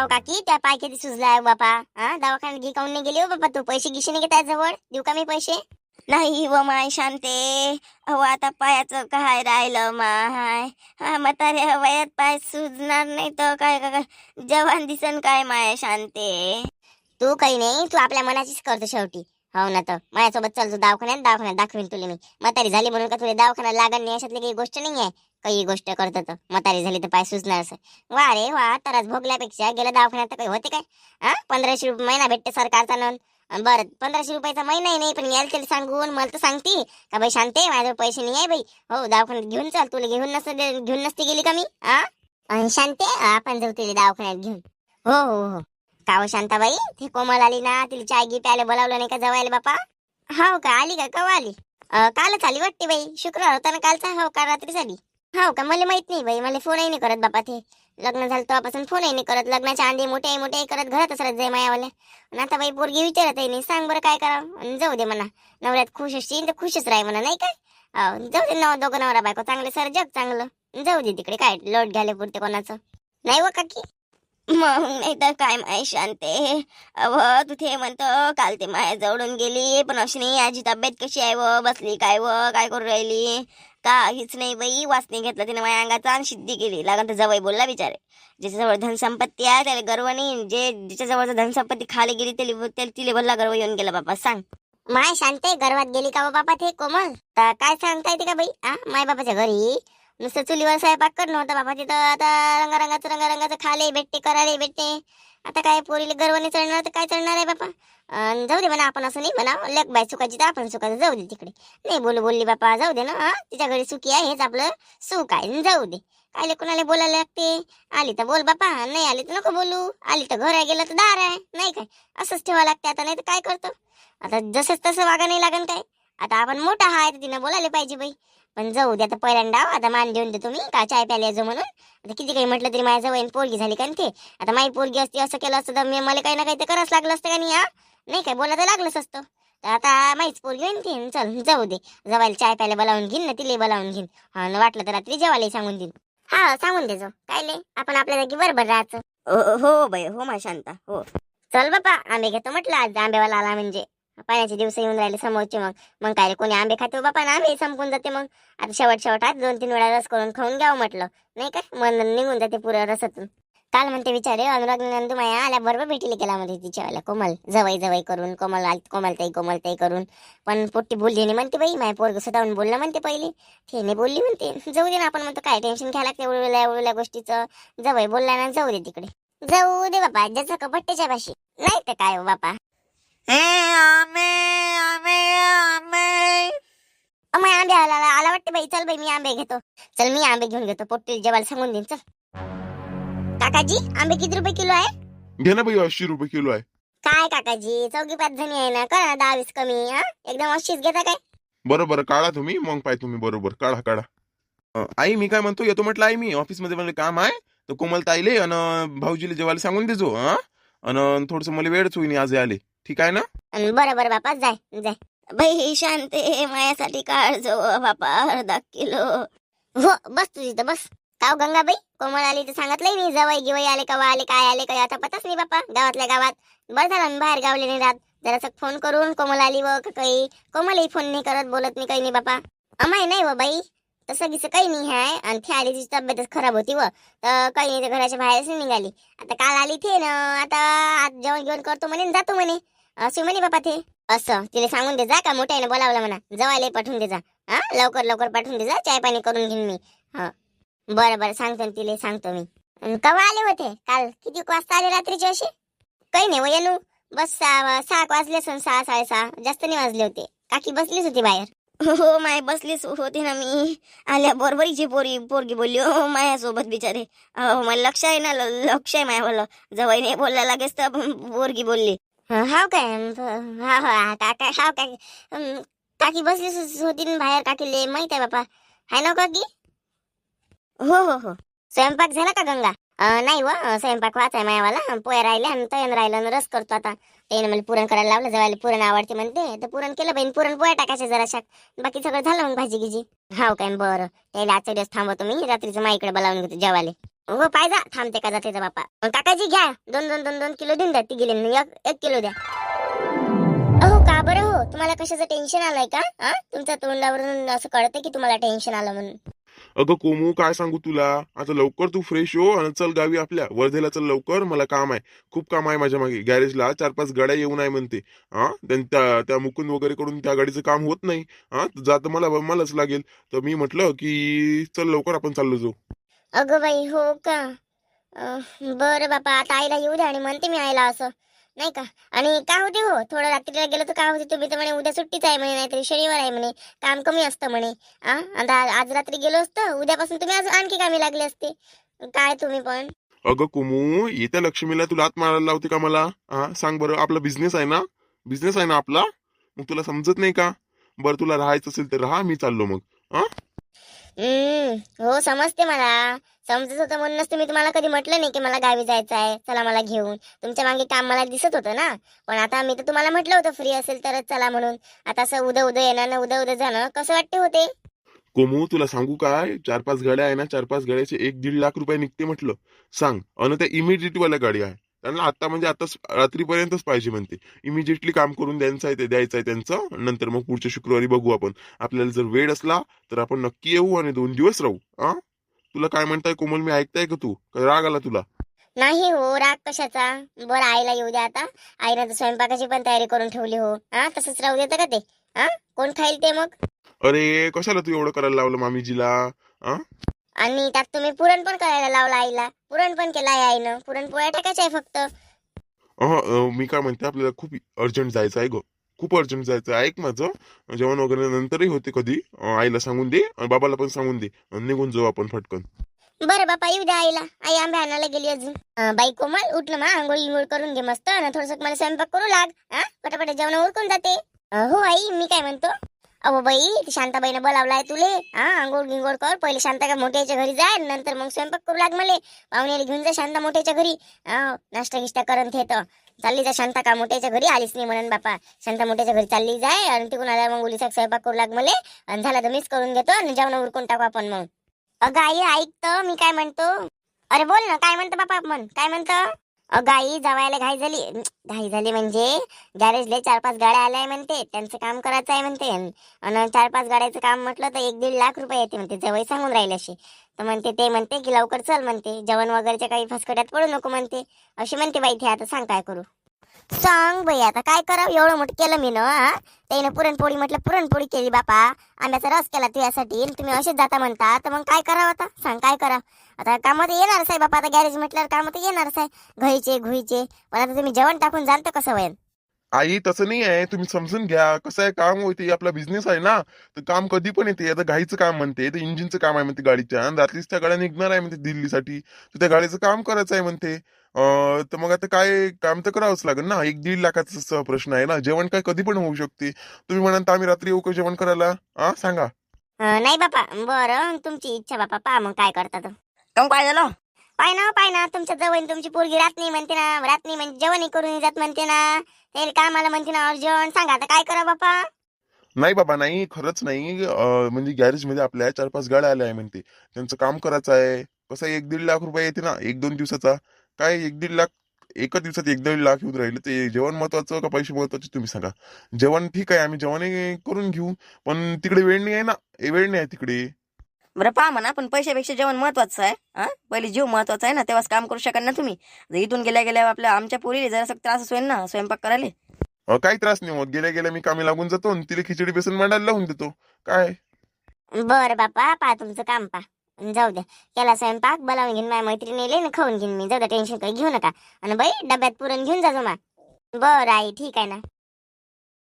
का काकी त्या पाय किती सुजलाय बापा. हा दवाखान्यात घे काऊन नाही गेली हो बापा? तू पैसे घेशी नाही घेताय जवळ? देऊ का मी पैसे? नाही व माय शांते. अहो आता पायाचं काय राहिलं माय? हा म्हाताऱ्या वयात पाय सुजणार नाही तर काय काय? जवान दिसन काय माय शांते? तू काही नाही तू आपल्या मनाचीच करतो शेवटी. हो ना तर. माझ्यासोबत चल तू दवाखान्यात दवाखान्यात दाखवेन तुला मी. म्हातारी झाली म्हणून का तुला दवाखान्यात लागण नाही? अशातली काही गोष्ट नाही आहे काही गोष्ट करतो तर म्हातारी झाली तर पाय सुचणार असं. वा रे वा तरच भोगल्यापेक्षा गेल्या दवाखान्यात तर काही होते काय? हा? पंधराशे रुपये महिना भेटते सरकारचा नोंद. बरं पंधराशे रुपयाचा महिना नाही पण यायला तरी सांगून मला तर सांगते. का बाई शांते माझ्याजवळ पैसे नाही आहे बाई हो दवाखान्यात घेऊन चाल. तुला घेऊन नसतं घेऊन नसती गेली का मी? हा? शांते आपण जाऊ तिला दवाखान्यात घेऊन. हो हो हो. का हो शांताबाई? ते कोमल आली ना तिला चाय गी प्यायला बोलावलं नाही का जवायला बापा? हो का आली का? कवा आली? कालच आली वाटते बाई. शुक्रवार होता ना कालचा? हो का रात्री आली हो का मला माहीत नाही बाई मला फोनही नाही करत बापा ते. लग्न झालं तेव्हापासून फोनही नाही करत. लग्नाच्या आंधी मोठे मोठे करत घरातच राहत जाय मायावाल्या. आणि आता बाई पोरगी विचारत आहे नाही. सांग बरं काय करावं. जाऊ दे म्हणा. नवऱ्यात खुश असशील तर खुशच राही म्हणा नाही काय? जाऊ दे नव दोघं नवरा बायको. चांगले सर जग चांगलं. जाऊ दे तिकडे काय लोट घ्यायला पुरते कोणाचं. नाही व काकी? मग नाही तर काय माय शांते. अव तू ते म्हणतो काल ते माया जवळून गेली पण अशी नाही आजी तब्येत कशी आहे व? बसली काय व? काय करू राहिली? का हीच नाही बाई वाचने घेतलं तिने माझ्या अंगाचा आणि सिद्धी केली. लागन तर जवळ बोलला बिचारे. ज्याच्याजवळ धनसंपत्ती आहे त्याला गर्व नाही जे ज्याच्याजवळ धनसंपत्ती खाली गेली त्याला तिले बोलला गर्व येऊन गेला बापा सांग. माय शांते गर्वात गेली का बापा ते कोमल? तर काय सांगता येते का बाई? आ माय बापाच्या घरी? नुसतं चुलीवर स्वयंपाक करणं होतं. बाबा तिथं आता रंगारंगाचं रंगारंगाचं खाले भेटते करायला भेटते. आता काय पोरीला गर्वाने चढणार तर काय चढणार आहे बापा जाऊ दे म्हणा आपण असं नाही म्हणा. लग बाय चुकायची तर आपण चुकायचं जाऊ दे तिकडे. नाही बोलू बोलली बापा जाऊ दे ना हा? तिच्या घरी सुखी आहे हेच आपलं सुख आहे. जाऊ दे. कायले कोणाला बोलायला लागते? आली तर बोल बापा. नाही आली तर नको बोलू. आली तर घर आहे गेलं तर दार आहे. नाही काय? असंच ठेवा लागते आता नाही तर काय करतो? आता जसंच तसं वागा नाही लागन काय? आता आपण मोठा आहे तर तिनं बोलायला पाहिजे बाई. पण जाऊ दे आता पहिल्यांदा आता मान देऊन देतो मी का चाय प्यायला यायचो म्हणून. आता किती काही म्हटलं तरी माझ्या जवळ पोरगी झाली का ते. आता माझी पोरगी असती असं केलं असतं तर मी मला काही ना काही तर करावंच लागलं असतं का नाही हा? नाही काय बोलायला लागलंच असतं. तर आता माहीच पोरगी होईन ती चल जाऊ दे. जवायला चाय प्यायला बोलावून घेईन ना तिला बोलावून घेईन. हा न वाटलं तर रात्री जेवायला सांगून देईन. हा सांगून देजो. काय लय आपण आपल्या जागी बरोबर राहायचं. हो बाई हो मा शांता हो. चल बापा आंबे घेतो म्हटलं आज आंबेवाला आला म्हणजे. पाण्याचे दिवस येऊन राहिले समोरचे मग. मग काय कोणी आंबे खाते? हो बापा ना आंबे संपून जाते मग. आता शेवट शेवट आज दोन तीन वेळा रस करून खाऊन घ्यावं म्हटलं. नाही काय मन निघून जाते पुऱ्या रसातून. काल म्हणते विचारे अनुराग नंदू माया आल्या बरोबर भेटली गेला मध्ये तिच्या वेळेला. कोमल जवई जवई करून कोमल कोमलताई कोमलताई करून. पण पोट्टी बोलली नाही म्हणते बाई माय पोरग स्वतःहून बोललं म्हणते पहिली. ठेने बोलली म्हणते. जाऊ दे ना आपण म्हणतो काय टेन्शन घ्यायला लागते उडवल्या उडवल्या गोष्टीचं. जवळ बोलला ना जाऊ दे तिकडे. जाऊ दे बापा ज्याचं कपट्ट्याच्या भाषी नाही तर काय हो बापा? अमाय आंबे आला आला आला वाटते बाई. चल बाई मी आंबे घेतो. चल मी आंबे घेऊन घेतो. पोट्टी जेवायला सांगून देईन. चल. काकाजी आंबे किती रुपये किलो आहे? घे ना बाई ऐंशी रुपये किलो आहे. काय काकाजी? चौकी पाच जणी आहे ना? करा ना दहा वीस कमी हा? एकदम अशीच घेता काय? बरं बरं. काढा तुम्ही. मग पाय तुम्ही बरोबर. काढा काढा. आई मी काय म्हणतो? येतो म्हटलं आई मी. ऑफिसमध्ये मला काम आहे. तर कोमल ताईले आणि भाऊजीला जेवायला सांगून देजो हा? आणि थोडस मला वेळच होईन आज आले. ठीक आहे ना? बरं बरं बापा जाय जाय. बाई शांते माझ्यासाठी काढ जो बापा अर्धा किलो. हो बस तू तिथं बस. काव गंगाबाई कोमल आली तर सांगितलंय मी जवळ गिवई आले का आले काय आले काय आता पताच नाही बापा गावातल्या गावात. बरं झालं मी बाहेर गावले नाही राहत. जरासं फोन करून कोमल आली व काही. कोमलही फोन नाही करत बोलत नाही काही नाही बापा. अमाय नाही व बाई. तसं गिसं काही नाही आहे आणि थे आली तिची तब्येतच खराब होती व. तर काही नाही तर घराच्या बाहेरच निघाली. आता काल आली थे ना आता आज जेवण घेऊन करतो म्हणे जातो म्हणे. असे म्हणे बापा ते. असं तिने सांगून दे जा का मोठ्याने बोलावलं म्हणा. जवायला पाठवून दे जा. हा? लवकर लवकर पाठवून दे जा. चाय पाणी करून घेईन मी. हा. बरं बरं सांगतो ना तिला सांगतो मी. अन केव्हा आले होते? काल किती वाजता आले रात्रीचे असे? काही नाही वयनू बस सहा सहा वाजले असन सहा साडेसहा. जास्त नाही वाजले होते. काकी बसलीच होती बाहेर. हो, हो माय बसलीच होती ना मी. आल्या बरोबरीची पोरी पोरगी बोलली हो, हो माझ्यासोबत बिचारे. हो मला लक्ष आहे ना लक्ष आहे माया बोललं जवळ नाही बोलला लागेच तर पोरगी बोलली. हाव काय हा हा काका हाव काय काकी बसलीच होती ना बाहेर काकीले माहीत आहे बापा हाय ना काकी हो हो हो स्वयंपाक झाला का गंगा नाही व स्वयंपाक वाचाय मायावाला पोया राहिल्या आणि तयन राहिलं रस करतो आता त्याने मला पुरण करायला लावलं जवायला पुरण आवडते म्हणते तर पुरण केलं बहीण पुरण पोया टाकायचे जराशा बाकी सगळं झालं मग भाजी गिजी हाव काय बरं त्याला आजचा दिवस थांबवतो मी रात्रीचं माईकडे बोलावून घेतो जेवायला हो पाहिजा थांबते का जाते बापा मग काकाजी घ्या. दोन दोन दोन दोन किलो देऊन द्या. ती गेले एक एक किलो द्या. अहो का बरं हो? तुम्हाला कशाचं टेन्शन आलंय का? हा? तुमच्या तोंडावरून असं कळतं की तुम्हाला टेन्शन आलं म्हणून. अगं कोमू काय सांगू तुला? आता लवकर तू फ्रेश हो आणि चल गावी आपल्या. वर्धेला चल लवकर. मला काम आहे. खूप काम आहे माझ्या मागे. गॅरेजला चार पाच गाड्या येऊन आहे म्हणते. हा? त्या त्या मुकुंद वगैरे कडून त्या गाडीचं काम होत नाही. हा? जात मला मलाच लागेल. तर मी म्हटलं की चल लवकर आपण चाललो जाऊ. अगं बाई हो का? बरं बापा आता आईला येऊ द्या आणि म्हणते मी आईला असं नाही का? आणि काय होते हो? थोडं रात्रीला गेलं तर काय होते? तुम्ही तर म्हणे उद्या सुट्टीच आहे म्हणे नाहीतरी शनिवार आहे म्हणे काम कमी असतं म्हणे. आ? आता आज रात्री गेलो असतं उद्यापासून तुम्ही आज आणखी कामी लागले असते. काय तुम्ही पण? अगं कुमू येत्या लक्ष्मीला तुला हात मारायला लावते का मला? हा सांग बरं आपला बिझनेस आहे ना? बिझनेस आहे ना आपला? मग तुला समजत नाही का? बरं तुला राहायचं असेल तर राहा मी चाललो मग. हम्म. हो समजते मला. समजत होतं म्हणूनच तुम्ही तुम्हाला कधी म्हटलं नाही की मला गावी जायचं आहे. चला मला घेऊन. तुमच्या मागे काम मला दिसत होतं ना. पण आता मी तर तुम्हाला म्हटलं होतं फ्री असेल तरच चला म्हणून. आता असं उद्या उद्या येणं ना उद्या उद्या जाणं कसं वाटते होते? कोमू तुला सांगू काय? चार पाच गाड्या आहे ना चार पाच गाड्याचे एक दीड लाख रुपये निघते म्हटलं. सांग. अन त्या इमिजिएट वाल्या गाडी आहे. त्यांना आता म्हणजे आताच रात्रीपर्यंतच पाहिजे म्हणते. इमिजिएटली काम करून द्यायचं आहे ते द्यायचं आहे त्यांचं नंतर मग पुढच्या शुक्रवारी बघू आपण. आपल्याला जर वेळ असला तर आपण नक्की येऊ आणि दोन दिवस राहू. हा तुला काय म्हणताय कोमल मी ऐकताय का तू? काय राग आला तुला? नाही हो राग कशाचा? बरं आईला येऊ द्या आता. आईनं तर स्वयंपाकाची पण तयारी करून ठेवली हो. हा तसंच राहू देतं का ते? हा कोण खाईल ते मग? अरे कशाला तू एवढं करायला लावलं मामीजीला? आणि त्यात तुम्ही पुरण पण करायला लावला आईला. पुरण पण केलं आहे आईनं. पुरणपोळ्या टाकायच्या आहे फक्त. अहं, मी काय म्हणते आपल्याला खूप अर्जंट जायचं आहे ग. खूप अर्जंट जायचं आहे. ऐक माझं. जेवण वगैरे नंतरही होते कधी. अं, आईला सांगून दे आणि बाबाला पण सांगून दे. आणि निघून जाऊ आपण फटकन बरं बापा येऊ द्या आईला. आई आंबे आणायला गेली अजून. अं, बाई कोमल उठलं मा. आंघोळ इंघोळ करून घे मस्त. ना थोडस मला स्वयंपाक करू लाग. हा पटापट जेवण उरकून जाते. अं, हो आई मी काय म्हणतो? अहो बाई ती शांताबाईनं बोलावलाय तुले. हा आंघोळ गिंगोळ कर. पहिले शांता का मोठ्याच्या घरी जाय नंतर मग स्वयंपाक करू लाग मला. पाहुण्याला घेऊन जा शांता मोठ्याच्या घरी. हा नाश्ता गिष्टा करून थेत चालली जा शांता का मोठ्याच्या घरी. आलीच नाही म्हणून बापा. शांता मोठ्याच्या घरी चालली जाय आणि तिकडून आल्या मग उलीचा स्वयंपाक करू लाग मले. आणि झाला तर मीच करून घेतो आणि जेवण उरकून टाकू आपण मग. अगं आई ऐकतं मी काय म्हणतो? अरे बोल ना काय म्हणतो बापा आपण? काय म्हणतं? गाई जवायला घाई झाली. घाई झाली म्हणजे गॅरेजले चार पाच गाड्या आल्या म्हणते त्यांचं काम करायचं आहे म्हणते. आणि चार पाच गाड्याचं काम म्हटलं तर एक दीड लाख रुपये येते म्हणते जवळ सांगून राहिले अशी तर म्हणते ते म्हणते की लवकर चल म्हणते. जेवण वगैरेच्या काही फसकट्यात पडू नको म्हणते. अशी म्हणते बाई ते आता सांग काय करू. सांग बाई आता काय करावं? एवढं मोठं केलं मी ना त्याने त्यानं पुरणपोळी म्हटलं पुरणपोळी केली बापा. आंब्याचा रस केला तुझ्यासाठी तुम्ही असेच जाता म्हणता. तर मग काय करावं आता? सांग काय करावं? आता कामात येणारच आहे बापा. आता गॅरेज म्हटल्यावर कामात येणारच आहे. घरीचे घुईचे. पण आता तुम्ही जेवण टाकून जाल तर कसं वयन आई तसं नाही आहे. तुम्ही समजून घ्या. कसं आहे काम होते आपला बिझनेस आहे ना. तर काम कधी पण येते. आता घाईचं काम म्हणते. तर इंजिनचं काम आहे म्हणते गाडीच्या आणि रात्रीच त्या गाड्या निघणार आहे म्हणते दिल्लीसाठी. तर त्या गाडीचं काम करायचं आहे म्हणते. अं, तर मग आता काय काम तर करावंच लागेल ना. एक दीड लाखाचा प्रश्न आहे ना. जेवण काय कधी पण होऊ शकते. तुम्ही म्हणाल तर आम्ही रात्री येऊ का जेवण करायला. हा सांगा. नाही बापा. बरं. तुमची इच्छा बापा. पहा मग काय करतात काऊन काय झालं? पाय ना पाय ना तुमच्या जवळ तुमची पोरगी रात नाही म्हणते ना रात नाही म्हणजे जेवण करून जात म्हणते ना. ते कामाला म्हणते ना अर्जंट सांगा आता काय करा बापा? नाही बाबा नाही खरंच नाही. अं, म्हणजे गॅरेजमध्ये आपल्या चार पाच गाड्या आल्या आहे म्हणते. त्यांचं काम करायचं आहे. कसं आहे, एक दीड लाख रुपये येते ना एक दोन दिवसाचा. काय एक दीड लाख एका दिवसात एक दीड लाख येऊन राहिले ते जेवण महत्वाचं का पैसे महत्त्वाचे तुम्ही सांगा. जेवण ठीक आहे आम्ही जेवणही करून घेऊ. पण तिकडे वेळ नाही आहे ना. ए, वेळ नाही आहे तिकडे. बरं पहा म्हणा पण पैशापेक्षा जेवण महत्वाचं आहे हा? पहिले जीव महत्त्वाचा आहे ना तेव्हाच काम करू शकाल ना तुम्ही. जर इथून गेल्या गेल्या आपल्या आमच्या पोरीला जरा त्रास होईल ना स्वयंपाक करायला. अं, काही त्रास नाही मग गेल्या गेल्या मी कामी लागून जातो आणि तिला खिचडी बेसन मांडायला लावून देतो. काय? बरं बापा पा तुमचं काम पा जाऊ द्या केला स्वयंपाक बोलावून घेईन माझ्या मैत्रिणीले ना खाऊन घेईन मी. जाऊ द्या टेन्शन काही घेऊ नका. आणि बाई डब्यात पुरण घेऊन जा मा बरं आई ठीक आहे ना.